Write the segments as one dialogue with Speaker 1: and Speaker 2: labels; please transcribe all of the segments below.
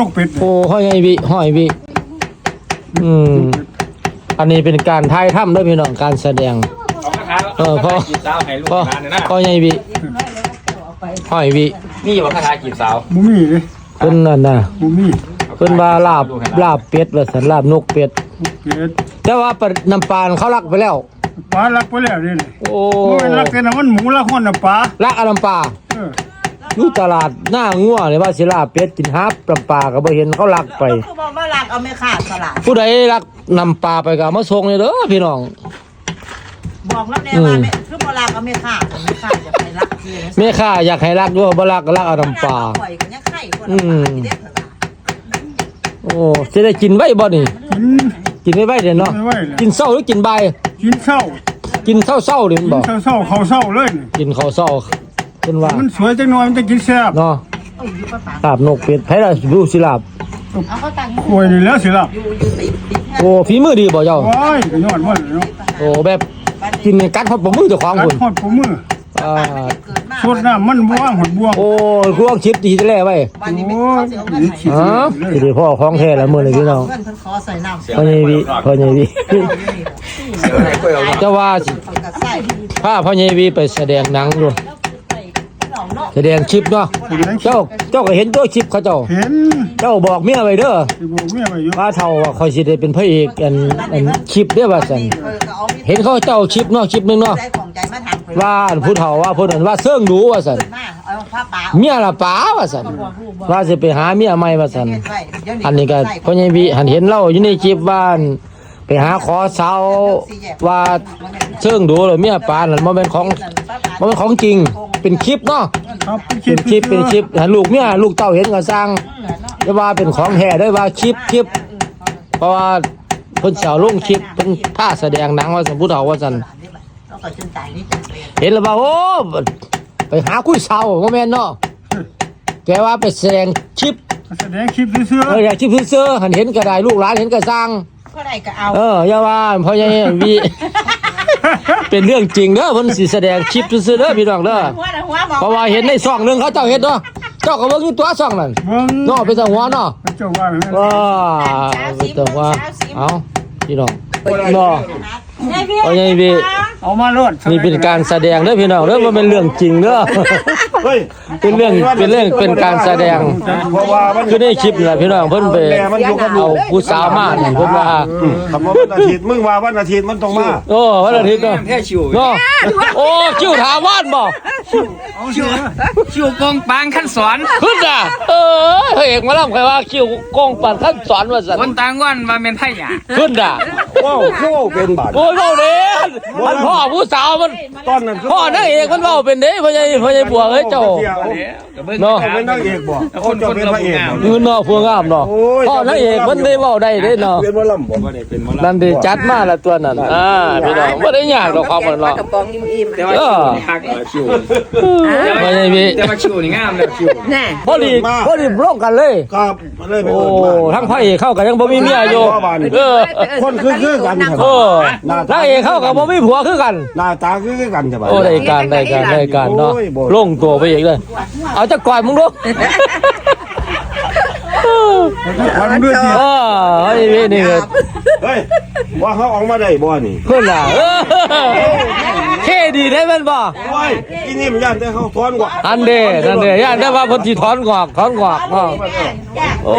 Speaker 1: นกเป็ด
Speaker 2: โอ้ห้อยไงวิห้อยวิอืมอันนี้เป็นการทายถ้ำด้วยพี่น้องการแสดง เออพ่อ
Speaker 3: จีบสาวให้ลูก
Speaker 2: พ่อ
Speaker 3: หลานเนี่ยนะ
Speaker 2: พ่อไงวิห้อยวิ
Speaker 3: นี่ว่าคาถาจีบสาว
Speaker 1: บ่มีเลย
Speaker 2: เพิ่นนั่นน่ะ
Speaker 1: บ่มี
Speaker 2: เพิ่นว่าลาบลาบเป็ดว่าสันลาบนกเป็ด
Speaker 1: เป็ด
Speaker 2: แต่ว่าปะน้ำปลาเขารักไปแล้ว
Speaker 1: ปลาลักไปแล้วนี่
Speaker 2: โอ้
Speaker 1: โอ้ยลักแต่น้ำมันหมูลักฮ้อนน้ำปลา
Speaker 2: รักเอาน้ำปลา
Speaker 1: เออ
Speaker 2: อยู่ตลาดหน้างัวเลยว่าสิลาบเป็ดกินฮับน้ำปลาก็บ่เห็นเขารักไป
Speaker 4: คือบอกว่าหลักเอาไม่ขาดสลัด
Speaker 2: ผู้ใดรักนำปลาไปก็เอามาส่งเลยเด้อพี่น้อง
Speaker 4: บอกแล้วแน่ว่าไม่คือบอกหลักเอาไม่ขาดไม่ขาดอย่าไปรักคือ
Speaker 2: แม่ข้าอยากให้รักด้วยบ่รักก็รักเอาน้ำปลา
Speaker 4: ปล่อยกันยังไข่คนละปลาที่เด็กเหรอ
Speaker 2: โอ้สิได้กินไว้บ่นี่
Speaker 1: กิน
Speaker 2: กินไว้ไว้เด้อเนาะ
Speaker 1: กินไว้เลย
Speaker 2: กินเช้าหรือกินบ่าย
Speaker 1: กินเช้า
Speaker 2: กินเช้าเช้าๆนี่มัน
Speaker 1: กิ
Speaker 2: บ่
Speaker 1: นเช้าๆเข้าเช้าเลยนี่
Speaker 2: กินข้าวเช้า เพิ่นว่า
Speaker 1: มันสวยจังหน่อยมันจะกินแซ่บ
Speaker 2: เนาะ
Speaker 4: เอ้ยอยู่ประสาน
Speaker 2: ลาบนกเป็ดไผล่ะสิรู้สิลาบ
Speaker 4: เอาเขาตั้ง
Speaker 1: ควยนี่แล้วสิล่ะ
Speaker 4: อยู่อยู่ติดติดแค่
Speaker 2: โอ้ฝีมือดีบ่เจ้า
Speaker 1: ว้ายก็ยอดมันเนาะ
Speaker 2: โอ้แบบกินกัดฮอดบ่มือเจ้าของ
Speaker 1: กัด
Speaker 2: พุ่น
Speaker 1: ฮอดปูมือ
Speaker 2: อ่า
Speaker 4: เกิดมา
Speaker 1: สดน้ำมันบ่ว่างหดบวง
Speaker 2: โอ้พวกชิปที่แลไว้
Speaker 4: วันนี้ไม่
Speaker 1: โอ้
Speaker 4: เขา
Speaker 1: ย
Speaker 4: เสียเงิน
Speaker 1: นี่
Speaker 4: ให้
Speaker 1: ขี้
Speaker 2: ฮะสิได้พ่อของแท้แล้วมื้อนี้พี่น้อง
Speaker 4: เงินเพิ่นขอใส่น้ำ
Speaker 2: พ่อใหญ่วิพ่อใหญ่วิ
Speaker 3: เสียวให้กล้วยเอา
Speaker 2: เจ้าว่าสิ
Speaker 4: เขาก็ใส่
Speaker 2: พาพ่อใหญ่วีไปแสดงหนังอยู่ แสดงคลิปเนาะเจ้าเจ้าก็เห็นตัวคลิปเขาเจ้า
Speaker 1: เห็น
Speaker 2: เจ้าบอกเมียไว้เด้อ
Speaker 1: สิบอกเมียไว้อยู่
Speaker 2: ว่าเท่าว่าคอยสิได้เป็นพระเอกอันอันคลิปเด้อว่าซั่นเห็นเขาเจ้าคลิปเนาะคลิปหนึงเนาะ
Speaker 4: ใจของใจมาทำ
Speaker 2: ว่าอันผู้เฒ่าว่าผู้นั้นว่าเสื่องดูว่าซั่น
Speaker 4: มาเอาผ้าป่า
Speaker 2: เมียละป๋าว่าซั่นว่าสิไปหาเมียใหม่ว่าซั่นอันนี้ก็พ่อใหญ่วีหันเห็นเราอยู่ในคลิปว่าอันไป หาขอเสาว่าเสื่องดูแล้วเมียป๋านั่นบ่แม่นของบ่แม่นของจริงเป็นคลิปเนาะ
Speaker 1: ครับเป็น
Speaker 2: เป็นคลิปเป็นคลิปหันลูกเมียลูกเต้าเห็นก็สร้างจะว่าเป็นของแท้ได้ว่าคลิปคลิป เพราะว่าเพิ่นสิเอาลงคลิปเพิ่นท่าแสดงหนังว่าสันผู้เฒ่าว่าซั่น
Speaker 4: เราก็จนตายนี่จังเลย
Speaker 2: เห็นแล้วว่าโอ้ไปหาคุยสาวบ่แม่นเนาะแกว่าไปแสดงคลิป
Speaker 1: แสดงคลิปเสื้อ
Speaker 2: เอออยากคลิปเสื้อๆหันเห็นก็ได้ลูกหลานเห็นก็สร้าง
Speaker 4: ก็ได้ก็เอา
Speaker 2: เอออย่าว่าเพราะยังวี เป็นเรื่องจริงเด้อเพิ่นสิแสดงคลิปซื่อๆเด้อพี่น้องเด้อ
Speaker 4: หัวนะหัวบอก
Speaker 2: เพราะว่าเห็นในช่องหนึงเขาเจ้าเฮ็ดเนาะเจ้าก็เบิ่งอยู่ตัวช่องนั่น
Speaker 1: เบิ่ง
Speaker 2: เนาะเป็นจังหวะเนาะ
Speaker 1: เจ้าว่า
Speaker 2: ว้าแต่ว่าเอาพี่น้องเนาะเอาไงพี่
Speaker 1: เอามาโลด
Speaker 2: นี่เป็นการแสดงเด้อพี่น้องเด้อว่าเป็นเรื่องจริงเด้อ
Speaker 5: เฮ้ย
Speaker 2: เป็นเรื่องเป็นเรื่องเป็นการแสดง
Speaker 5: เพราะว่ามัน
Speaker 2: คือในคลิปนี่แหละพี่น้องเพิ่นไปเอาผู้สาวมานี่เพิ่นว่า
Speaker 5: คำว่าวันอาทิตย์มึงว่าวันอาทิตย์มันต้องมา
Speaker 2: โอ้วันอาทิตย์เนาะ
Speaker 3: แค่ชิว
Speaker 2: เนาะโอ้คิวถาวรบ่
Speaker 3: ชิวชิวกองปางขั้นสอน
Speaker 2: ขึ้นอะเออพระเอกมาล่ำใครว่าคิวกองปันขั้นสอนว่าซั่น
Speaker 3: คนต่างวันว่าเป็นไทยอะ
Speaker 2: ขึ้นอะ
Speaker 5: ว้าวคือว้าวเป็นบาท
Speaker 2: โอ้ยเว้าเด้ มันพ่อผู้สาวมัน
Speaker 5: ตอนนั้นคือ
Speaker 2: พ่อนางเอกมันเว้าเป็นเด้พ่อใหญ่พ่อใหญ่บัวเอ้ยเจ้าเนาะ
Speaker 5: เป็นนางเอกบ่
Speaker 3: คน
Speaker 5: เจ้า
Speaker 3: คน
Speaker 5: เป็น
Speaker 3: เรา
Speaker 5: พระเอก
Speaker 3: งาม
Speaker 5: บ่
Speaker 2: ยืนเนาะพวงงามเนาะ
Speaker 5: โอ้ย
Speaker 2: พ่อนางเอกมันได้เว้าได้เด้เนาะ
Speaker 5: เป็นว่าลำบ่
Speaker 3: ว่าได้เป็นมร
Speaker 2: นั่นดิจัดมาละตัวนั้นอ่าพี่น้องบ่ได้ยากดอกครับมันเนาะ
Speaker 4: กระป๋องอิ่ม
Speaker 3: แต่ว่าชิวนี่คักเหรอชิว
Speaker 2: พ่อใหญ่พี่
Speaker 3: แต่ว่าชิวนี่งามเลยชิว
Speaker 4: ๆแน่
Speaker 2: พอดีพอดีร่วมกันเลย
Speaker 5: ครับมันเลยไป
Speaker 2: โอ้
Speaker 5: เอิ้นมา
Speaker 2: ทั้งพระเอกเข้ากันยังบ่มีเมียอยู่เออ
Speaker 5: คนคือคือกัน
Speaker 2: เออนางเอกเข้ากับบ่มีผัวคือกัน
Speaker 5: หน้าตาคือคือกันใช่ป่ะ
Speaker 2: โอ้ได้การได้การได้การเนาะลงตัวไปอีกเลย เอาจักก่อยมึงดู
Speaker 1: วันด้วยสิ
Speaker 2: เออไอ้พี่นี่ก็
Speaker 5: เฮ้ยว่าเขาออกมาได้บ่นี่
Speaker 2: ขึ้นล่ะเออเท่ดีได้แม่นบ่
Speaker 5: โอ้ยกินนี่มันย่านแต่เขาทอนกว่า
Speaker 2: อันเด้นั่นเด้ย่านได้ว่าเพิ่นสิถอนงอกถอนงอกเนาะโอ้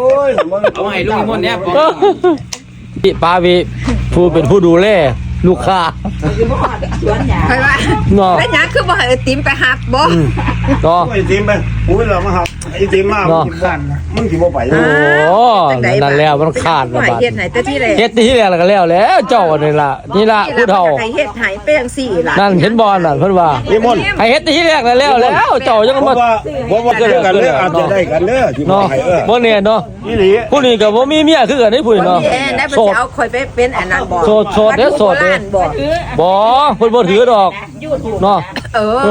Speaker 5: โอ้ยมัน
Speaker 3: เอาให้ลุงมนเนี่ยปอ
Speaker 2: พี่ปาวีผู้เป็นผู้ดูแล ลูกค้า
Speaker 6: ไปว่า
Speaker 2: เนาะ
Speaker 6: แล้วหยังคือบ่ให้ไอติมไปหักบ่
Speaker 2: เนาะ
Speaker 5: ไอ้ทีมไปอุ้ยเรามาครับ ไอ้ทีมมา
Speaker 2: เนาะ
Speaker 5: มึงสิบ่ไป
Speaker 2: โอ้นั่นแล้วมันขาด
Speaker 6: บ่
Speaker 2: ระ
Speaker 6: ให้
Speaker 2: บาด
Speaker 6: เฮ็ดให้แต่ที่แรก
Speaker 2: เฮ็ดที่แรกแล้วก็แล้วแล้วเจ้านี่ล่ะนี่ล่ะผู้เฒ่า
Speaker 6: ให้เฮ็ดให้ไปจังซี่ล่ะ
Speaker 2: นั่นเห็นบอลน่ะเพิ่นว่า
Speaker 5: นิมนต์
Speaker 2: ให้เฮ็ดที่แรกแล้วแล้วแล้วเจ้ายัง
Speaker 5: เพ
Speaker 2: มา
Speaker 5: ราะว่าเพราะว่าเจอกันเด้ออาจจะได้กันเด้อที่บ่
Speaker 2: เนาะ
Speaker 5: ให้เออ
Speaker 2: บ่แน่เนาะ
Speaker 5: นี่หลี
Speaker 2: ผู้นี้ก็บ่มีเมียคือกันนี่ผู้นี้เนาะ
Speaker 6: แอนได้บ่
Speaker 2: โส
Speaker 6: สิ
Speaker 2: ด
Speaker 6: เอาข่อยไปเป็นอันนั้นบ่
Speaker 2: โสดโสดเด้อโสดเด้อ
Speaker 6: วัตถุโบราณบ่
Speaker 2: บ่เพิ่นบ่ถือดอกเนาะ
Speaker 6: เออ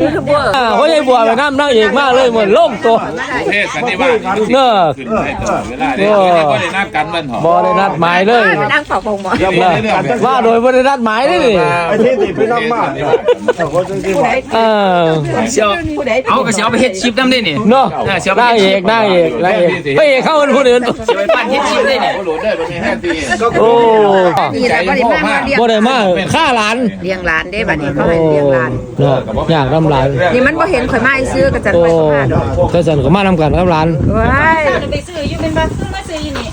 Speaker 6: ยูทูบเบอร์
Speaker 2: อ่าพ่อใหญ่บัวไปน้ำนั่งเอกมากเลยเหมือนโล่งตัว
Speaker 3: เทศสันนิบาต
Speaker 2: เนอะ
Speaker 3: ขึ้นไปตลอดเวลาเด้อก็ได้นัดกันมันหอ
Speaker 2: บ่ได้นัดหมายเลย
Speaker 6: ไปนั่งเป่าพงหมอ
Speaker 5: อย่าบอกให้กัน
Speaker 2: ว่าโดยบ่ได้นัดหมายเลยนี่
Speaker 5: ไอ้ที่นี่พี่น้ำมากแต่คนที่ว่า
Speaker 2: เออ
Speaker 3: เสียวเอาก็สิเอาไปเฮ็ดชิปนำได้นี่
Speaker 2: เนาะ
Speaker 3: เออเสียวไป
Speaker 2: นาง
Speaker 3: เฮ็ด
Speaker 2: เอกนางเอกนางเอกพระเอกเข้าเป็นผู้อื่น
Speaker 3: สิไปปั้นเฮ็ดชิปได้นี่
Speaker 2: โอ้
Speaker 6: นี่แหละบ่ได้มาเลี้ยง
Speaker 2: บ่ได้มาฆ่าหลาน
Speaker 6: เลี้ยงหลานเด้บัดนี้เขา
Speaker 2: โอ้
Speaker 6: ให้เลี้ยงหลาน
Speaker 2: เนาะอยากนำหลาน
Speaker 6: นี่มันบ่เห็นข่อยมาซื้อก็จะ
Speaker 2: โอ้
Speaker 6: ไปสัมภาษณ์ดอก
Speaker 2: แต่ฉันก็มานำกันกับหลาน
Speaker 6: ว้าย
Speaker 4: ไปซื้ออยู่เป็นบัตรซื้อมาซื้ออยู่นี่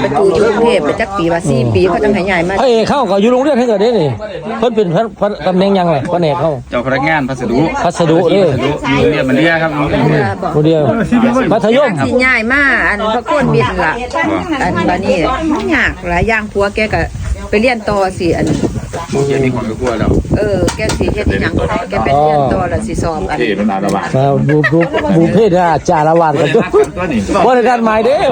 Speaker 6: ไปอยู่อยู่กรุงเทพไปจักปีว่า4ปีเขาจังให้ใหญ่มา
Speaker 2: พระเอกเข้าก็อยู่โรงเรียนให้ก็ได้นี่เพิ่นเป็นพระตำแหน่งหยังไงพระเอกเข้า
Speaker 3: เจ้าพนักงานพัสดุ
Speaker 2: พัสดุเด้อ
Speaker 3: อยู่เนี่ยมันเรียครับ
Speaker 2: ผู้เดียวมัธยม
Speaker 6: สิใหญ่มาอันพระโคนมิตรล่ะอันบัดนี้ยากหลายอย่างผัวแกก็ไปเรียนต่อสิอัน
Speaker 3: เดี๋ยวมีความกลัวแล้ว
Speaker 6: เออแกสิเฮ็ดอีหยังก็ได้แกไปเรียนต่อแล้วสิสอบอัน
Speaker 3: ที่มันระบาด
Speaker 2: มาบูบูบูเพศอาจารย์ละวาดกันตัว
Speaker 3: ตัวนี้
Speaker 2: บ่ได้นัดหมายเด้อ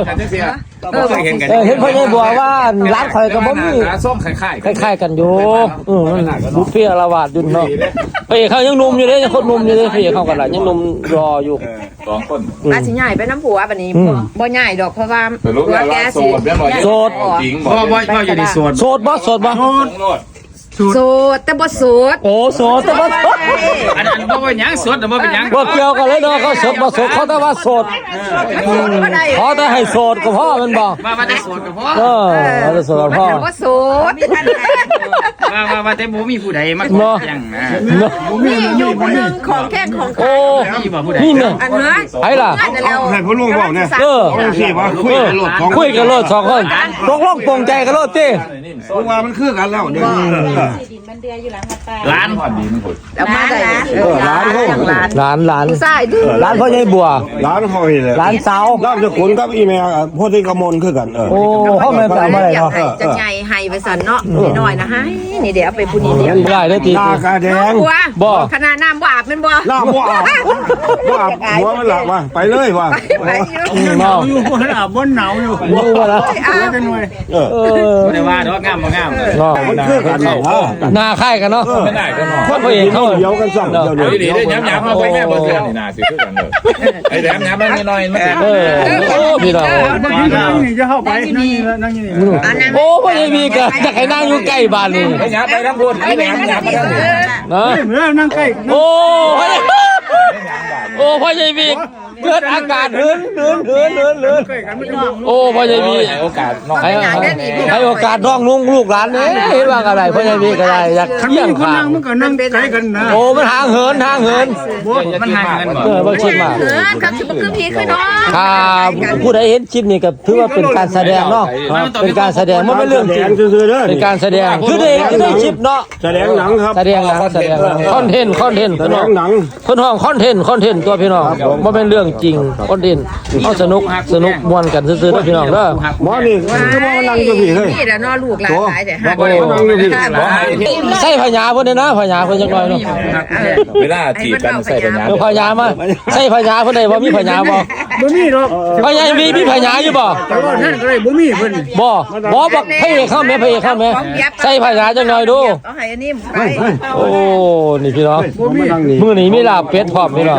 Speaker 3: เออเห็นกัน
Speaker 2: เออเห็นพ่อใหญ่บัวว่าร้านข่อยก็บ่มี
Speaker 3: ส้มคล้ายๆ
Speaker 2: คล้ายๆกันอยู่เออมันบุฟเฟ่ต์ละวาดอยู่เนาะพระเอกเขายังหนุ่มอยู่เด้ยังคนหนุ่มอยู่เด้พระเอกเขากันล่ะยังหนุ่มรออยู่
Speaker 3: สองคน
Speaker 6: อาสิใหญ่ไปน้ำผัวบัดนี้
Speaker 2: อืม
Speaker 6: บ่ใหญ่ดอกเพราะว่า
Speaker 3: สรุป
Speaker 6: ผัว
Speaker 3: แล้ว
Speaker 6: แก
Speaker 3: ว่าโส
Speaker 6: สิ
Speaker 3: ดแม่บ่
Speaker 2: โสด
Speaker 3: จริงบ่บ่บ่อยู่ในโสด
Speaker 2: โสดบ่โสดบ่
Speaker 6: โสด แต่บ่โสด
Speaker 2: โอ้โสดแต่บ่โสด
Speaker 3: อันนั้นบ่เป็นหยังโสดแต่บ่เป็นหยัง
Speaker 2: บ่เกี่ยวกันเลยเนาะเขาโสดบ่โสดเขาแต่ว่าโสด
Speaker 6: บ่ได้
Speaker 2: ขอแต่ให้โสดก็พอแมันบ่
Speaker 3: ว่าว่าได้โสดก็พอ
Speaker 2: เออเขาจะโสดก็พอ
Speaker 6: บ่โสด
Speaker 3: ว่าว่าว่าแต่บ่มีผู้ใดมา
Speaker 2: เนาะ
Speaker 3: ยังนะ
Speaker 2: เนาะ
Speaker 6: นี่อยู่คนหนึงของแค่ของ
Speaker 2: โอ้
Speaker 3: มีบ่ผู้ใด
Speaker 2: นี่เนี่ย
Speaker 6: อันเนื้อ
Speaker 2: ไผล่ะ
Speaker 6: อันนั้นแล้ว
Speaker 5: ให้ผู้ลุงบอกเนี่ย
Speaker 2: เออ
Speaker 5: สิว่าคุยกันรถของ
Speaker 2: คุยกันโลดสองคนตกลงปรงใจกันโลดติ
Speaker 5: เพราะว่ามันคือกันแล้วเดี๋ยว
Speaker 4: ดินมันเดืออยู่หลังวัดตา
Speaker 3: ร้าน
Speaker 6: แล้วมาได้เออร้านหลาน
Speaker 2: หลานหลาน
Speaker 6: ผู้ชายดื้อ
Speaker 2: หลานพ่อใหญ่บัว
Speaker 5: ร้านหอยเลย
Speaker 2: หลานสาว
Speaker 5: ร้านจะขุนกับอีเมลพวกที่กระมนคือกันเออ
Speaker 2: โอ้ห้องแม่ไปเอามาได้
Speaker 6: อยาก
Speaker 2: เนาะ
Speaker 6: ให้จะใหญ่ให้ไปสั่นเนาะน้อยๆนะให้นี่เดี๋ยวเอาไปผู้นี้เดี๋ยว
Speaker 2: ได้ได้อตี
Speaker 5: หน้ากาแดง
Speaker 6: บัว
Speaker 2: บ่
Speaker 6: ขนาดน้ำบ่อาบแม่นบ่
Speaker 5: หน้าบ่อาบบ่อาบหัวมันหลับว่ะไปเลยว่ะ
Speaker 6: ไปอยู่
Speaker 2: อืมเนาะ
Speaker 1: อยู่บนอาบบนหนาวอยู่
Speaker 2: รู้ว่าแล้ว
Speaker 1: กันหน่อย
Speaker 5: เออ
Speaker 2: เออ
Speaker 3: บ่ได้ว่าดอกงามบ่งาม
Speaker 2: เนาะ
Speaker 5: มันคือกันเหรอ
Speaker 2: หน้าค่ายกันเนาะ
Speaker 3: ไม่ได้กันเนาะ
Speaker 5: คนไปเห็นเขาเดียวกันสั่งเดี๋ยว
Speaker 3: เอา
Speaker 5: เดี๋ยวเดี
Speaker 3: ๆได้ย้ำๆเอาไปแม่บ่เทื่อนี่นาสิคือกันเด้อไอ้แหลมย้ำมันน้อยๆมันติด
Speaker 2: เออโอ้พี่น้อง
Speaker 1: บางทีนั่งนี่จะเข้าไปนั่งนี่นั่งนี่
Speaker 2: โอ้พ่อใหญ่มีก็จะให้นั่งอยู่ใกล้บ้านนี่
Speaker 3: ไอ้ย้ำไปทั้งพูดไอ้แหลมย้ำมาทั้งนี้
Speaker 2: นะ
Speaker 1: เนั่งใกล้
Speaker 2: โอ้ โอ้พ่อใหญ่มีเกิดอากาศเหินเหินเหินเหินเหิน
Speaker 1: ใกล้กันไม่ต้อง
Speaker 2: โอ้พ่อใหญ่มี
Speaker 3: โอกาสน้อง
Speaker 2: ให้ให้โอกาสน้องลุงลูกหลานเนี่ยเห็นว่าอะไรพ่อใหญ่มีก็ได้อยาก
Speaker 1: คัน
Speaker 2: เที่ยง
Speaker 1: นี้คน
Speaker 2: ข้า
Speaker 1: นั่
Speaker 2: ง
Speaker 1: งมันก็นั่งใกล้กันนะ
Speaker 2: โอ้มันห่างเหินห่างเหิน
Speaker 3: มันหาเงินบ่
Speaker 2: เออบ่ชิดมา
Speaker 6: เออครับสิบ่คือพี่คือน้อง
Speaker 2: ครับผู้ใดเห็นคลิปนี้ก็ถือว่าเป็นการแสดงเนาะเป็นการแสดงมันเป็นเรื่องจริง
Speaker 5: ซื่อๆเด้อ
Speaker 2: เป็นการแสดงคือได้คือได้คลิปเนาะ
Speaker 5: แสดงหนังครับ
Speaker 2: แสดงหนังแสดงหนังคอนเทนต์คอนเทนต์
Speaker 5: แส
Speaker 2: พี่
Speaker 5: ด
Speaker 2: น้อง
Speaker 5: งหนัง
Speaker 2: คนห้องคอนเทนต์คอนเทนต์ตัวพี่น้องบ่เป็นเรื่องจริงคอนเทนต์เอาสนุกสนุกม่วนกันซื่อๆเด้อพี่น้องเด้อ
Speaker 5: หมอนี่คือว่ามันนั่งอยู่พี่เฮ้ย
Speaker 6: นี่แหละเนาะลูกหลานหลายแต่ฮัก
Speaker 2: โอ้ใส่พญาเพิ่นเด้อนะพญาเพิ่นจักหน่อยเนาะ
Speaker 3: เวลาจีบกันใส่ปัญญา
Speaker 2: เดี๋ยวพญามาใส่พญาเพิ่นได้บ่มีพญาบ่
Speaker 1: บ่มีหรอก
Speaker 2: พญามีมีพญาอยู่บ่
Speaker 1: แต่ว่านั่นก็ได้บ่มีเพิ่น
Speaker 2: บ่บ่บักพระเอกเข้าแม่พระเอกเข้าแม่ใส่พญาจักหน่อยดู
Speaker 6: เอาให้อันนี้ไป
Speaker 2: โอ้นี่พี่น้อง
Speaker 1: บ่มี
Speaker 5: นั่งนี่
Speaker 2: มื้อนี้มีลาบเป็ดพร้อมพี่น้อง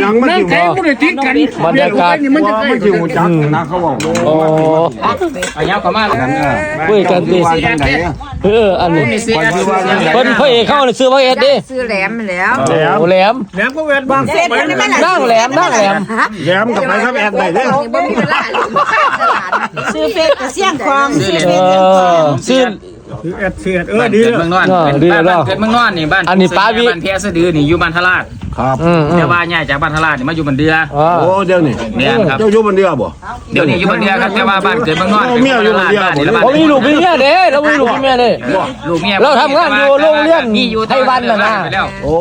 Speaker 5: หนังมัน
Speaker 1: นั่ง
Speaker 5: สิ
Speaker 1: ใกล้บ่ได้ติดกัน
Speaker 2: บรรยากาศ
Speaker 1: มันจะ
Speaker 5: ว่า
Speaker 1: ใกล้
Speaker 5: มันสิหูจักนะเขาบอก
Speaker 2: โอ้
Speaker 3: เอาเงาเข้ามาแล้วกัน
Speaker 2: คุยกันติ
Speaker 5: ว่าจังได๋
Speaker 2: เอออันนี้
Speaker 3: มีสิ
Speaker 5: ว่าคือว่าจังได๋
Speaker 2: เพิ่นพระเอกเข้านี่ซื้อว่าเอ็ดดิ
Speaker 6: ซื้อแหลมมาแล้ว
Speaker 2: โอ้แหลม
Speaker 1: แหลมก็แวดบาง
Speaker 6: เสร็จแล้วไม่ละ
Speaker 2: นั่งแหลมนั่งแหลม
Speaker 5: แย้มกับไปครับแอดได้เด้อ
Speaker 6: บ่มีเวลาตลาด
Speaker 4: ซื้อเป็ดกับเสี่ยงควงซื้อ
Speaker 2: เออซื้อ
Speaker 1: คือแอดเสียดเออ
Speaker 3: บ้าน
Speaker 1: ดี
Speaker 3: เกิด
Speaker 1: แล้ว
Speaker 3: เมืองนอน
Speaker 2: อ่า
Speaker 3: เป็น
Speaker 2: ดี
Speaker 3: บ้าน
Speaker 2: แล้ว
Speaker 3: เกิดเมืองนอนนี่บ้าน
Speaker 2: อันนี้ป้าวิ
Speaker 3: บ้านแพสะดือนี่อยู่บ้านทลาด
Speaker 5: ครับ
Speaker 2: อืมอืม
Speaker 3: แต่ว่าย้ายจากบ้านทลาดนี่มาอยู่บ้านเดือ
Speaker 2: อ่า
Speaker 5: โอ้เดี๋ยวนี้
Speaker 3: เนี่ยครับ
Speaker 5: เจ้าอยู่บนเรือบ่
Speaker 3: เดี๋ยวนี้อยู่บ้านเดือครับแต่ว่าบ้านเกิดเมืองนอน
Speaker 5: เอาเมียอยู่บ้านเดือ
Speaker 3: บ้านนี่ละบ้าน
Speaker 2: บ่มีลูกมีเมียเด้เรามีลูกมีเมียเด้
Speaker 3: ลูกเมีย
Speaker 2: เราทำงานอยู่โรงเรียน
Speaker 3: นี่อยู่
Speaker 2: ไต้หวันน่ะนะ
Speaker 3: ไปแล้ว
Speaker 5: โอ้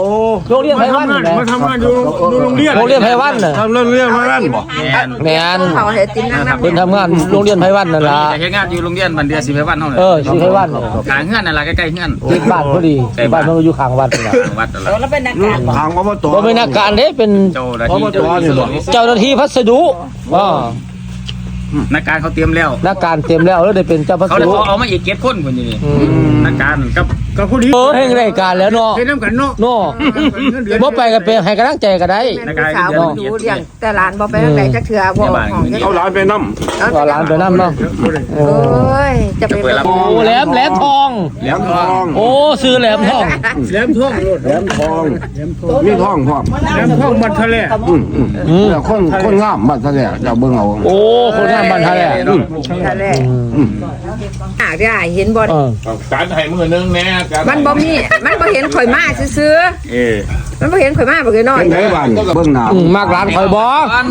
Speaker 2: โรงเรียนไท
Speaker 1: มา
Speaker 2: วัน
Speaker 1: ทำงาน
Speaker 2: แหละ
Speaker 1: มาทำงานอยู่อยู่โรงเรียน
Speaker 2: โรงเรียนไทวันน่ะ
Speaker 5: ทำเรื่องเรื่องมานั่นบ่
Speaker 3: แม่น
Speaker 2: แม่น
Speaker 6: เขาให้ตินนั่งน้ำ
Speaker 2: เพิ่นทำงานโรงเรียนไทวันนั่นล่ะ
Speaker 3: แต่เฮ็ดงานอยู่โรงเรียนบ้านเดือสิไปวันเท่านั้น
Speaker 2: เออสิไทวัน
Speaker 3: ขางเฮือนนั่นล่ะใกล้ๆเฮือน
Speaker 2: ติดบ้านพอดีบ้านมันก็อยู่ข้างวัดนั่นล่ะ
Speaker 3: วัดนั่นล่ะ
Speaker 4: แล้วเป็นนักการ
Speaker 5: ทางอบต
Speaker 2: บ่เป็นนักการเด้เป็น
Speaker 3: เจ้าหน้าที่ เจ้าหน้าที่
Speaker 2: เจ้าหน้าที่พัสดุอ่า
Speaker 3: นักการเขาเตรียมแล้ว
Speaker 2: นักการเต็มแล้วแล้วได้เป็นเจ้าพัส
Speaker 3: เขาเลย
Speaker 2: ดุ
Speaker 3: เอาเอามาอีกเก็ดคนคนนี้นี่
Speaker 2: อืม
Speaker 3: นักการกับ
Speaker 1: กับผู้ดี
Speaker 2: เออให้รายการแล้วเนาะ
Speaker 1: เฮ็ดน้ำกันเนาะ
Speaker 2: เนาะบ่ไปก็เป็นให้กำลังใจก็ได้
Speaker 6: แม่ลูกสาวบ่ดูเรื่องแต่หลานบ่ไปทางไหนจักเทื่อบ่ห้องจัก
Speaker 5: เอาหลานไปนั่ม
Speaker 2: ก็หลานไปนํเนาะโอ้
Speaker 6: โอ้ยจะไป
Speaker 2: โอ้แหลมแหลมทอง
Speaker 5: แหลมทอง
Speaker 2: โอ้ซื้อแหลมทอง
Speaker 1: แหลมท่องโลด
Speaker 5: แหลมทองมีทองพร้อม
Speaker 1: แหลมท่องบันทะเล
Speaker 5: อืมอืม
Speaker 2: อืม
Speaker 5: แต่คนคนงามบัดซะแล้วเจ้าเบิ่งเอา
Speaker 2: โอ้คนงานบ้านทะเล
Speaker 6: ทะเลอ่าได้เห็นบ่
Speaker 2: เออ
Speaker 3: การให้มือนึงแน่การ
Speaker 6: มันบ่มีมันบ่เห็นข่อยมาซื่อ
Speaker 5: เออ
Speaker 6: มันบ่เห็นข่อยมาบ่เคยน้อย
Speaker 5: เป็นไงบ้านเบิ่งหน้า
Speaker 2: อืมมากหลานข่อยบ่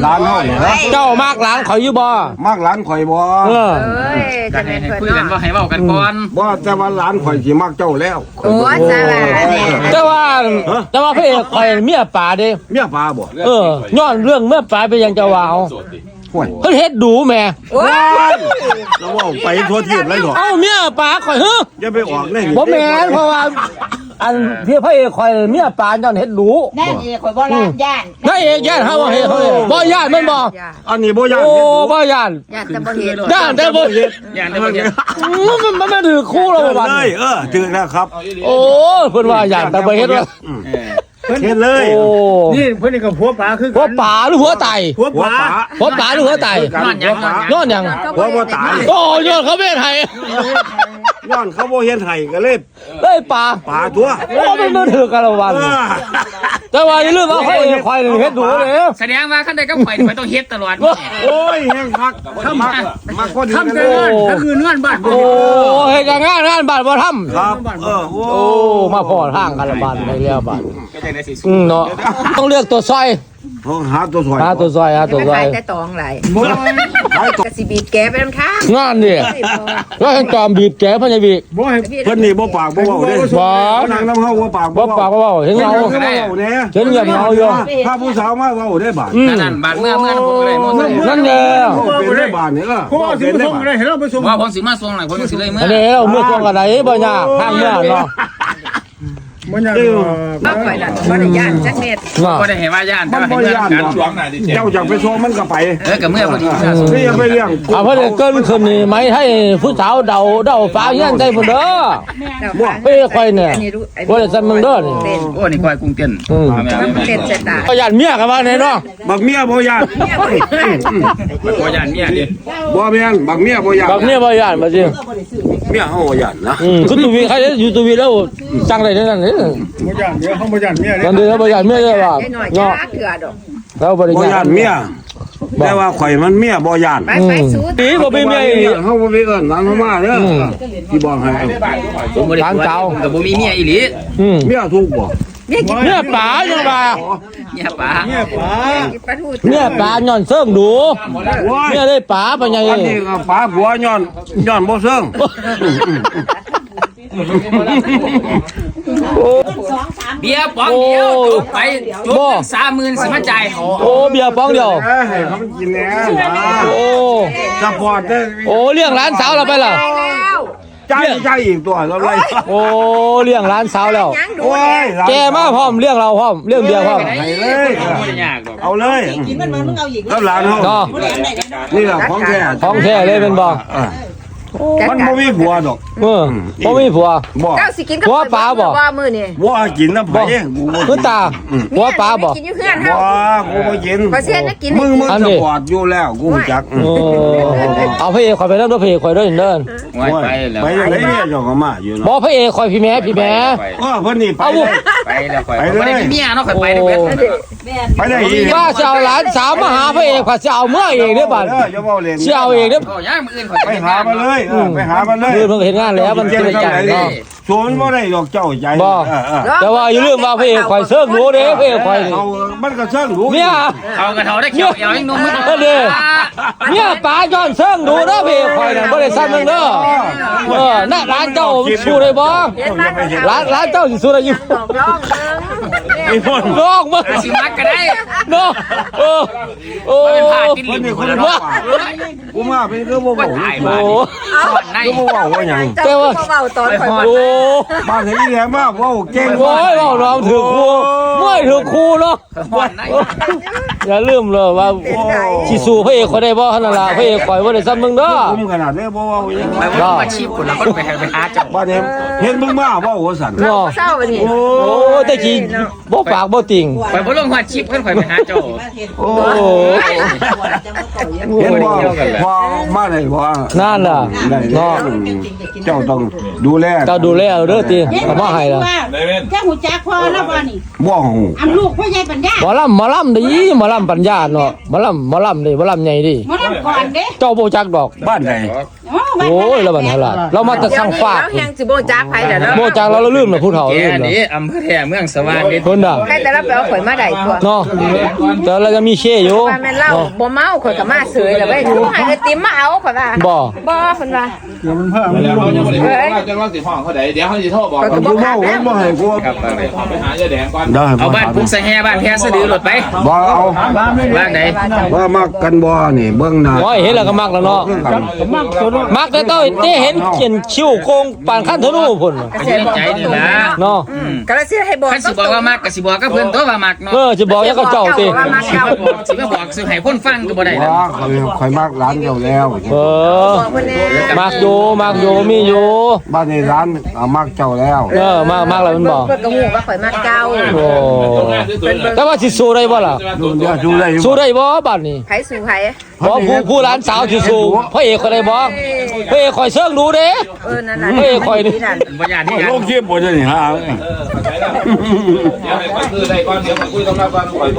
Speaker 5: หลานนี่ย
Speaker 2: เจ้ามากหลานข่อยอยู่บ่
Speaker 5: มากหลานข่อยบ่
Speaker 2: เออ
Speaker 6: เอ้ยจะเป็นข่อย
Speaker 7: คุยกัน
Speaker 6: น้
Speaker 7: ว่
Speaker 6: อย
Speaker 7: ให้เว้ากันก่อน
Speaker 5: บ่แต่ว่าหลานข่อยสิมักเจ้าแล้ว
Speaker 6: โอ้จ้าล่ะ
Speaker 2: แต่ว่าแต่ว่าพระเอกข่อยเมียป่าเด้
Speaker 5: เมียปลาบ่
Speaker 2: เออย้อนเรื่องเมื่อป่าไปยังจะว่าเอา
Speaker 5: ห่วย
Speaker 2: เพิ่นเฮ็ดดูแหม่
Speaker 6: โอ้ย
Speaker 5: แล้วว่าไปทั่วทีบเลยดอก
Speaker 2: เอ้าเมียป่าข่อยเฮ้อ
Speaker 5: อย่าไปออกเลย
Speaker 2: บ่แม่นเพราะว่าอันพี่พระเอกข่อยเมียป่าย้อนเฮ็ดดู
Speaker 4: แน่นี่ข่อยบ่ลานย่าน
Speaker 2: นายเอกย่านเฮาว่าเฮ็ดเฮาเฮ็ดบ่ย่านแม่นบ่
Speaker 6: อย่า
Speaker 5: อันนี้บ่ย่าน
Speaker 2: โอ้
Speaker 5: เฮ็ดดู
Speaker 2: บ่ย่าน
Speaker 6: อย่าแต่บ่เห็น
Speaker 2: ย่านแต่บ่เฮ็ด
Speaker 7: อย่างนั้นบ่เฮ็ด
Speaker 2: มันมันมันถือคู่เรา
Speaker 5: เฮ็ด
Speaker 2: บัด
Speaker 5: เลยเออถึงแล้วครับ
Speaker 2: โอ้เพิ่นว่าย่านแต่บ่เฮ็ดว่า
Speaker 5: เฮ็ดเลย
Speaker 2: โอ้
Speaker 1: นี่เพิ่นนี่กับผัวป๋าคือ
Speaker 2: หัวป่าหรือหัวไต
Speaker 1: ผัว
Speaker 5: หัว
Speaker 1: ป๋า
Speaker 5: ปลา
Speaker 2: หัวป่าหรือหัวไต
Speaker 5: หัวปลา
Speaker 2: ย้อนหยัง
Speaker 5: หัวบ่ตาย
Speaker 2: โอ้ย้อนเขาไม่ไทย
Speaker 5: ย้อนเขาบ่เฮ็ดให้ก็เลย
Speaker 2: เอ้ยป่า
Speaker 5: ปลาตัว
Speaker 2: โอ้มันมันถือกันละวัน
Speaker 5: เออ
Speaker 2: แต่ว่าอย่าลืมว่าพระเอกควายนี่เฮ็ดดูเลย
Speaker 7: แสดงว่าคันใดก็ข่อยนี่มันต้องเฮ็ดตลอด
Speaker 5: โอ้ยแห้งคักมักมักคน
Speaker 1: ทำแต่งานก็คืองานบ้าน
Speaker 2: โอ้เฮ็ดงานงานบ้านบ่ทำ
Speaker 5: ครับเออโอ้
Speaker 2: โอ้มาพอทางกันละบาดไปแล้วบาดอืมเนาะต้องเลือกตัวซอย
Speaker 5: โทรหาตัวสวย
Speaker 2: หาตัวซอยหาตัวซอ
Speaker 6: ขายยแต่ตองหลาย
Speaker 5: หายตัว
Speaker 6: กะสิบีบแกไปนำทาง
Speaker 2: งานนี่แล้วให้จอมบีบแกพะยาบี
Speaker 1: บ่ให้
Speaker 5: เพิ่นนี่บ่ปากบ่เว้าเด้
Speaker 2: บ่
Speaker 5: นางน้ำเฮาบ่ปาก
Speaker 2: บ่ปากบ่เว้าเห็น
Speaker 5: เงา
Speaker 2: เงา
Speaker 5: ก็บ่เว้าแน่
Speaker 2: เห็นเงียบเงาอยู่
Speaker 5: ถ้าผู้สาวมาเว้าได้บาด
Speaker 2: อืม
Speaker 7: นั่นบาดเมื่อเมื่อผมก็ได้หมดเลย
Speaker 2: นั่นแหละ
Speaker 5: เว้าเป็นได้บาดเนี่ยเออ
Speaker 1: เพราะว่า
Speaker 5: เว้า
Speaker 1: สิ
Speaker 5: เป็น
Speaker 1: มา
Speaker 5: ได้
Speaker 1: ส่ง
Speaker 5: บาด
Speaker 1: อะไรให้เราไปส่ง
Speaker 7: ว่าผมสิมาส่งหลังผมสิเลยเมื่อ
Speaker 2: อันนี้เราเมื่อช่วงอะไรบ่ยากทางเมื่อเนาะ
Speaker 1: มันยัง
Speaker 6: บ่ข่อยน่ะบ่ได้ย่านจักเม็ด
Speaker 2: เนาะ
Speaker 7: ก็ได้เห็นว่าย่าน
Speaker 5: มัน
Speaker 7: แต่
Speaker 5: บ่
Speaker 7: ว่าให้เมื่อ
Speaker 5: ย่าน
Speaker 7: กัน
Speaker 5: ดอก
Speaker 3: ช่วงหน้าดิเจ็บ
Speaker 5: เจ้าอยากไปโชว์มันก็ไป
Speaker 7: เออกับเมื่อพอดี
Speaker 5: นี่อย่าไปเลี้ยง
Speaker 2: เอาเพิ่นเกินขึ้นนี่ไหมให้ผู้สาวเดาเดาฟ้าเฮียนใจพุ่นเด้อเป้ข่อยเนี่ย
Speaker 6: อันนี้รู้ไอ้
Speaker 2: บ่ได้ซันมึงเด้อนี่
Speaker 6: เต้น
Speaker 7: โอ้นี่ควายกุ้งเต้น
Speaker 2: อืม
Speaker 6: เต้นใส่ตา
Speaker 2: ก็ย่านเมียกันว่าแน่เนาะ
Speaker 5: บักเมียบ่ย่าน
Speaker 7: บ่ย่านเมียดิ
Speaker 5: บ่แม่นบักเมียบ่ย่าน
Speaker 2: บักเมียบ่ย่านบ่จริง
Speaker 5: เมียเฮาบ่ย่านนะ
Speaker 2: อืมคือตูวีใครอยู่ตูวีแล้วจังได้นั่นนี่
Speaker 1: บ่ย่านเดี๋ยวเขาบ่ย่านเมียเด้
Speaker 2: ตอนนี้เราบ่ย่านเมียเลยว่า
Speaker 6: ไอ้น้อยจ้า
Speaker 2: เนาะ
Speaker 6: เถื่อดอก
Speaker 2: เราบ่ได้
Speaker 5: บ่ย่านเมียแต่ว่าข่อยมันเมียบ่ย่าน
Speaker 6: ไปไปสู้
Speaker 2: อีบ่มีเมียอีก
Speaker 5: เฮาบ่ไปเอิ้นนางเขามาเด้อที่บอกให้
Speaker 7: ผมบ่ได้
Speaker 2: ทางเก่า
Speaker 7: กับบ่มีเมียอีหลี
Speaker 2: อืม
Speaker 5: เมียทุกข์บ่
Speaker 6: เมียกิน
Speaker 2: เมียป๋าจังว่า
Speaker 7: เมียป๋า
Speaker 1: เมียป๋า
Speaker 6: กินปลาทู
Speaker 2: เมียป๋าย้อนเซิงดู
Speaker 5: โอ้ย
Speaker 2: เมียได้ป๋าปะไง
Speaker 5: อันนี้ก็ป๋าผัวย้อนย้อนบ่เซิง
Speaker 7: เบียร์ป๋องเดียวจบไปจบ30,000สิมาจ่ายเขา
Speaker 2: โอ้เบียร์ป้องเดียว
Speaker 5: เอ้ยให้เขามันกินแหน่นะ
Speaker 2: โอ้
Speaker 5: สปอร์ตได้
Speaker 2: โอ้เลี้ยงร้านสาวเราไปล่ะ
Speaker 6: แล้ว
Speaker 5: ใจใจอีกตัวเราเลย
Speaker 2: โอ้เลี้ยงร้านสาวแล้ว
Speaker 6: ยังดู
Speaker 5: โอ้ย
Speaker 2: แกมาพร้อมเลี้ยงเราพร้อมเลี้ยงเบียร์พร้อม
Speaker 5: ให้เลย
Speaker 7: บ่ได้ยากดอก
Speaker 5: เอาเลย
Speaker 4: กินมันมันมึงเอาอีก
Speaker 5: แล้วหลานเฮา
Speaker 2: เนาะ
Speaker 5: นี่แหละของแท้
Speaker 2: ของแท้เลยเป็นบ่
Speaker 5: เออ มันบ่มีผัวดอก
Speaker 2: เออบ่มีผัว
Speaker 5: บ่
Speaker 6: เจ้าสิกินกับ
Speaker 2: หัวปลาบ่
Speaker 6: ว่ามื้อนี่
Speaker 5: บ่กินน้ำไผกูบ่
Speaker 2: คือตาหัวปลาบ่
Speaker 6: กินอยู่เฮือนเฮา
Speaker 5: บ่กูบ่กิน
Speaker 6: ขอเสียนะกิน
Speaker 5: มึงมึง
Speaker 2: อัน
Speaker 5: ส
Speaker 2: นี้
Speaker 5: ปอร์ตอยู่แล้วกูรู้จัก
Speaker 2: โอ้เอาพระเอกข่อยไปเล่นด้วยพระเอกข่อยด้วยเด้อ
Speaker 7: ไว้ไปแล้ว
Speaker 5: ไปยังไงเนี่ยเจ้าก็มาอยู่
Speaker 2: บอ
Speaker 5: เนาะ
Speaker 2: กพระเอกข่อยพี่แม่พี่แม่
Speaker 5: เออเพิ่นนี่ไป
Speaker 2: เอา
Speaker 5: เล
Speaker 2: บุ
Speaker 5: ย
Speaker 7: ไปแล้วข่อย
Speaker 5: ไปเลย
Speaker 7: บ่ได้มีเมียเนาะข่อยไปเด้อ
Speaker 5: ไปได้อีก
Speaker 2: ว่าจะเอาหลานสาวมาหาพระเอกข่อยจะเอาเมื่อเองเด้อบัด
Speaker 5: เอออย่าเว้าเล่น
Speaker 2: สิเอาเองเด้อ
Speaker 7: ก็ย่างมื้ออื่นข่อย
Speaker 5: ไปหามาเลยเออไปหามาเลย
Speaker 2: คือเพิ่งเห็นงานแล้วมันสิได้ใจเนาะ
Speaker 5: สวนบ่ได้ดอกเจ้าใจ
Speaker 2: บ่
Speaker 5: เออเออ
Speaker 2: แต่ว่าอย่าลืมว่าพระเอกข่อยเสิร์ฟหนูเด้พระเอกข่อยนี่
Speaker 5: เอามันก็เชิงรู้
Speaker 2: เนี่ย
Speaker 7: เอากระเทาได้เขียวเอวยังนุ่มมือ
Speaker 2: เออเด้เนี่ยป๋าย้อนเสิร์ฟหนูเด้อพระเอกข่อยน่ะบ่ได้ซ้ำนึงเด้อเออน่ะร้านเจ้าสู้ได้บ่
Speaker 5: เจ้าอย่าไปเห็น
Speaker 2: ร้านร้านเจ้าสิสู้ได้อยู่
Speaker 6: ดอกร้องเบิ่ง
Speaker 5: ไอ้พ่น
Speaker 2: น้องมึง
Speaker 7: สิมักก็ได้
Speaker 2: เนาะเออโอ้
Speaker 7: เป็นผ้ากิน
Speaker 5: คน
Speaker 7: ลิ้น
Speaker 5: นี้
Speaker 7: ค
Speaker 5: คนน
Speaker 7: ละ
Speaker 5: ละ
Speaker 7: เนาะ
Speaker 5: กูมาเป็นคือบ่
Speaker 7: ก็
Speaker 5: เว้า
Speaker 7: ถ่าย
Speaker 2: โห
Speaker 7: มาดิใน
Speaker 5: คือบ่เว้าว่าหยัง
Speaker 6: เจ้าบ่เว้าตอนข่อยบ่
Speaker 2: โอ้
Speaker 5: มาถึงนี่แหละมาเว้าเก่ง
Speaker 2: โอ้ยเราน้องถือครูไม่ถือครูเนาะ
Speaker 7: ฮ้อนใน
Speaker 2: อย่าลืมเลยว่า
Speaker 6: เป็นไง
Speaker 2: ชิสูพระเอกคนได้บ่หั่นนล่ะพระเอกข่อยบ่ได้ซ้ำมึงเด้อ
Speaker 5: คุ้มขนาดนี้บ่ว่าอย่าง
Speaker 7: ไปว่าอาชีพคนละคนไปไปหาเจ้า
Speaker 5: บ้านนี้เห็นมึงมาบ่หัวสั่น
Speaker 2: เนาะ
Speaker 6: เศร้าบัดนี้
Speaker 5: โอ้
Speaker 2: โอ้แต่กี้บ่ปากบ่ติ่ง
Speaker 7: ไปบ่ลงหัวชีพเพิ่นข่อยไปหาเจ้า
Speaker 5: โอ้
Speaker 2: โอ้
Speaker 5: เห็นบ่พอมาได้บ่
Speaker 2: นั่นล่ะ
Speaker 5: ได้
Speaker 2: เนาะ
Speaker 5: เจ้าต้องดูแล
Speaker 2: เจ้าดูแลเอาเด้อติเอามาให้ล่ะ
Speaker 3: ได้เว้น
Speaker 4: แค่หูจักพอแล้วบ่นี่
Speaker 5: บ่หู
Speaker 4: อำลูกพ่อใหญ่ปัญญา
Speaker 2: หมอลำหมอลำดิหมอลำปัญญาเนาะหมอลำหมอลำดิหมอลำใหญ่ดิ
Speaker 4: มาทำก่อนเด้
Speaker 2: เจ้าบ่จักดอก
Speaker 5: บ้านไหน
Speaker 2: โอ้ยแล้วบัดนั้นล่ะเรามาแต่
Speaker 6: เดี๋ย
Speaker 2: สั่
Speaker 6: ว
Speaker 2: ง
Speaker 6: นี้
Speaker 2: ฝาก
Speaker 6: เราแฮงสิบ่จักไผเด้อเนาะ
Speaker 2: บ่จักเราเราลืมแล้วผู้เฒ่า
Speaker 7: แก
Speaker 2: ลืมแล้ว
Speaker 7: นี่อำเภอแท้เมืองสว่างเด็ด
Speaker 2: เพิ่นน่ะ
Speaker 6: ใครแต่เราไปเอาข่อยมาได้ตัว
Speaker 2: เนาะแต่เราจะมีเช่อยู่
Speaker 6: ว่าแม่นเล่าบ่เมาข่อยก็มาเสยแล้วเว้ยผู้ให้ไอติมมาเอาข่อยว่า
Speaker 2: บ่
Speaker 6: บ่เพิ่นว่า
Speaker 1: เดี๋ยวมันเพิ่มมัน
Speaker 3: แล้ว
Speaker 1: ล
Speaker 3: เขา
Speaker 1: ง
Speaker 3: ยังบ่ได้ว่าจะว่าสิห้องเขาได้เดี๋ยวเขาสิโทรบอก
Speaker 6: ข่อยก็
Speaker 5: กู
Speaker 6: บ่
Speaker 5: เมา
Speaker 6: ขาด
Speaker 5: เว้
Speaker 6: แล้ว
Speaker 5: บ่ให้กู
Speaker 3: ครับไปไปหายาแดงก่อน
Speaker 5: ได้
Speaker 7: เอาบ้านพุกใส่แห่บ้านแพ้สะดือรถไป
Speaker 5: บ่เอา
Speaker 7: บ้านไหน
Speaker 5: ว่ามักกันบ่นี่เบิ่งหน้า
Speaker 2: โอ้ยเห็นแล้วก็มักแล้วเนาะ
Speaker 1: มักตัวนู้น
Speaker 2: มักแต่เต้าเต้เห็นเขียนคิ้วโกงปานคันธนูพุ่นน่ะ
Speaker 7: ก็สิใจนี่ล่ะ
Speaker 2: เนาะ
Speaker 6: ก็เลยสิให้บอก
Speaker 7: คันสิบอกว่ามักก็สิบอกกับเพิ่นตัวว่ามักเนาะ
Speaker 2: เออสิบอกยังกับเจ้าติ
Speaker 6: ว่ามา
Speaker 7: สิ
Speaker 6: เก่า
Speaker 7: มาบอกสิมาบอกสิให้คนฟังก็บ่ได้
Speaker 5: ว่า
Speaker 7: ล่ะ
Speaker 5: ข่อยข่อยมักร้านเจ้าแล้ว
Speaker 2: เออ
Speaker 6: บอกเพิ่นแน่
Speaker 2: มักอยู่มักอยู่มีอยู่
Speaker 5: บ้านในร้านเอามักเจ้าแล้ว
Speaker 2: เออมักมักแล้วมันบอก
Speaker 6: เพิ่นก็ฮู้ว่าข่อยมาเก่า
Speaker 2: โอ้แต่ว่าสิสู้ได้บ่ล่ะ
Speaker 5: ดูเดี๋ยวดูได้อยู่
Speaker 2: สู้ได้บ่บัดนี้
Speaker 6: ไผสู่ไผ
Speaker 2: บ่ผู้ผู้หลานสาวสิสู้พระเอกคนใดบ่พระเอกข่อยเชิงดูเด้
Speaker 6: เออนั่นน่ะ
Speaker 2: เฮ้ยข่อยนี่
Speaker 6: นั่น
Speaker 7: บ่ญาติที่กัน
Speaker 5: โลกเก็บบ่ได้นี่ฮะ
Speaker 3: เดี๋ยวให้ไปซื้อได้ก่อนเดี๋ยวมาคุยกับเราก่อน